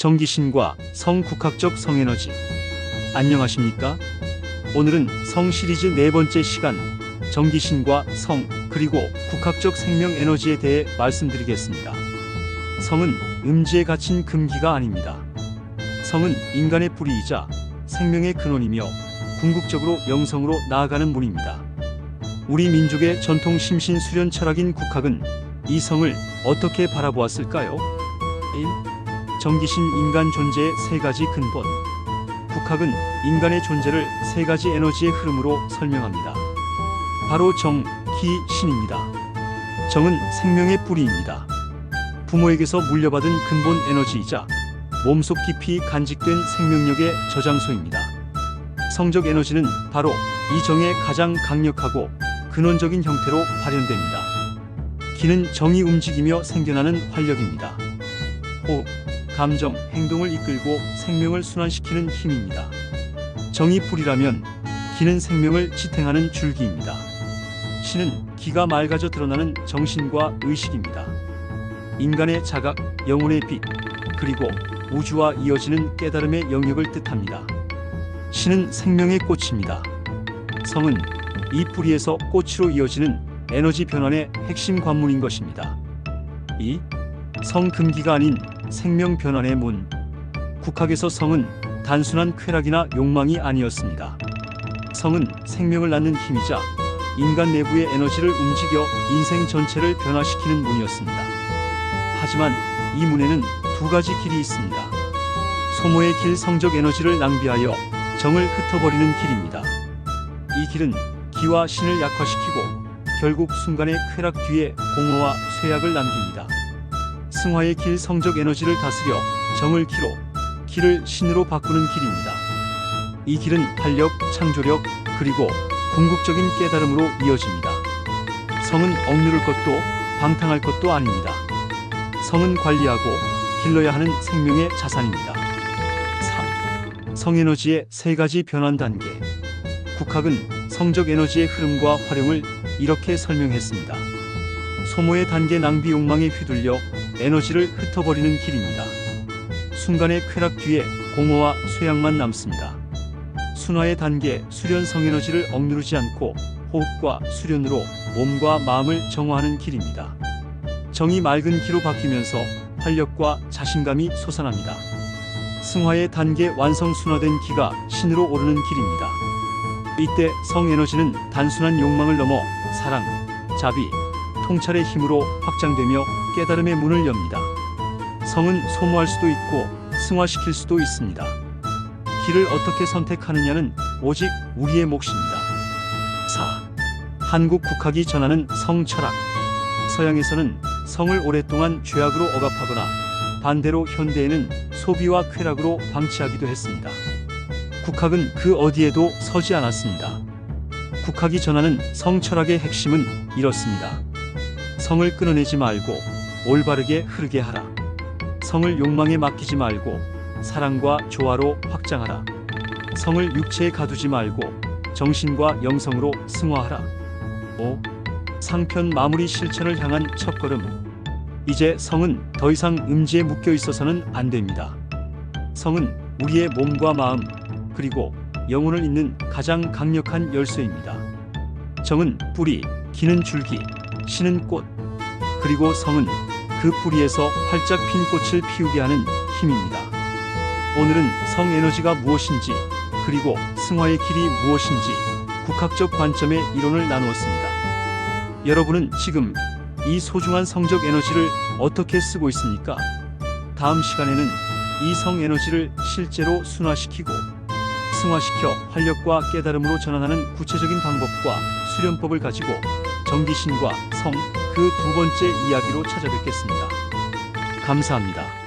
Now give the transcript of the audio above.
정기신과 성국학적 성에너지. 안녕하십니까? 오늘은 성 시리즈 네 번째 시간 정기신과 성 그리고 국학적 생명 에너지에 대해 말씀드리겠습니다. 성은 음지에 갇힌 금기가 아닙니다. 성은 인간의 뿌리이자 생명의 근원이며 궁극적으로 영성으로 나아가는 문입니다. 우리 민족의 전통 심신 수련 철학인 국학은 이 성을 어떻게 바라보았을까요? 1. 정기신 인간 존재의 세 가지 근본. 국학은 인간의 존재를 세 가지 에너지의 흐름으로 설명합니다. 바로 정, 기, 신입니다. 정은 생명의 뿌리입니다. 부모에게서 물려받은 근본 에너지이자 몸속 깊이 간직된 생명력의 저장소입니다. 성적 에너지는 바로 이 정의 가장 강력하고 근원적인 형태로 발현됩니다. 기는 정이 움직이며 생겨나는 활력입니다. 호흡, 감정, 행동을 이끌고 생명을 순환시키는 힘입니다. 정이 불이라면 기는 생명을 지탱하는 줄기입니다. 신은 기가 맑아져 드러나는 정신과 의식입니다. 인간의 자각, 영혼의 빛, 그리고 우주와 이어지는 깨달음의 영역을 뜻합니다. 신은 생명의 꽃입니다. 성은 이 뿌리에서 꽃으로 이어지는 에너지 변환의 핵심 관문인 것입니다. 2. 성금기가 아닌 생명 변환의 문. 국학에서 성은 단순한 쾌락이나 욕망이 아니었습니다. 성은 생명을 낳는 힘이자 인간 내부의 에너지를 움직여 인생 전체를 변화시키는 문이었습니다. 하지만 이 문에는 두 가지 길이 있습니다. 소모의 길 성적 에너지를 낭비하여 정을 흩어버리는 길입니다. 이 길은 기와 신을 약화시키고 결국 순간의 쾌락 뒤에 공허와 쇠약을 남깁니다. 승화의 길 성적 에너지를 다스려 정을 기로, 기를 신으로 바꾸는 길입니다. 이 길은 활력, 창조력, 그리고 궁극적인 깨달음으로 이어집니다. 성은 억누를 것도 방탕할 것도 아닙니다. 성은 관리하고 길러야 하는 생명의 자산입니다. 3. 성에너지의 세 가지 변환 단계. 국학은 성적 에너지의 흐름과 활용을 이렇게 설명했습니다. 소모의 단계 낭비 욕망에 휘둘려 에너지를 흩어버리는 길입니다. 순간의 쾌락 뒤에 공허와 쇠약만 남습니다. 순화의 단계 수련 성에너지를 억누르지 않고 호흡과 수련으로 몸과 마음을 정화하는 길입니다. 정이 맑은 기로 바뀌면서 활력과 자신감이 솟아납니다. 승화의 단계 완성 순화된 기가 신으로 오르는 길입니다. 이때 성에너지는 단순한 욕망을 넘어 사랑, 자비, 통찰의 힘으로 확장되며 깨달음의 문을 엽니다. 성은 소모할 수도 있고 승화시킬 수도 있습니다. 길을 어떻게 선택하느냐는 오직 우리의 몫입니다. 4. 한국 국학이 전하는 성 철학. 서양에서는 성을 오랫동안 죄악으로 억압하거나 반대로 현대에는 소비와 쾌락으로 방치하기도 했습니다. 국학은 그 어디에도 서지 않았습니다. 국학이 전하는 성 철학의 핵심은 이렇습니다. 성을 끊어내지 말고 올바르게 흐르게 하라. 성을 욕망에 맡기지 말고 사랑과 조화로 확장하라. 성을 육체에 가두지 말고 정신과 영성으로 승화하라. 5. 상편 마무리 실천을 향한 첫걸음. 이제 성은 더 이상 음지에 묶여 있어서는 안 됩니다. 성은 우리의 몸과 마음, 그리고 영혼을 잇는 가장 강력한 열쇠입니다. 정은 뿌리, 기는 줄기, 신은 꽃, 그리고 성은 그 뿌리에서 활짝 핀 꽃을 피우게 하는 힘입니다. 오늘은 성 에너지가 무엇인지, 그리고 승화의 길이 무엇인지 국학적 관점의 이론을 나누었습니다. 여러분은 지금 이 소중한 성적 에너지를 어떻게 쓰고 있습니까? 다음 시간에는 이 성 에너지를 실제로 순화시키고 승화시켜 활력과 깨달음으로 전환하는 구체적인 방법과 수련법을 가지고 정기신과 성 그 두 번째 이야기로 찾아뵙겠습니다. 감사합니다.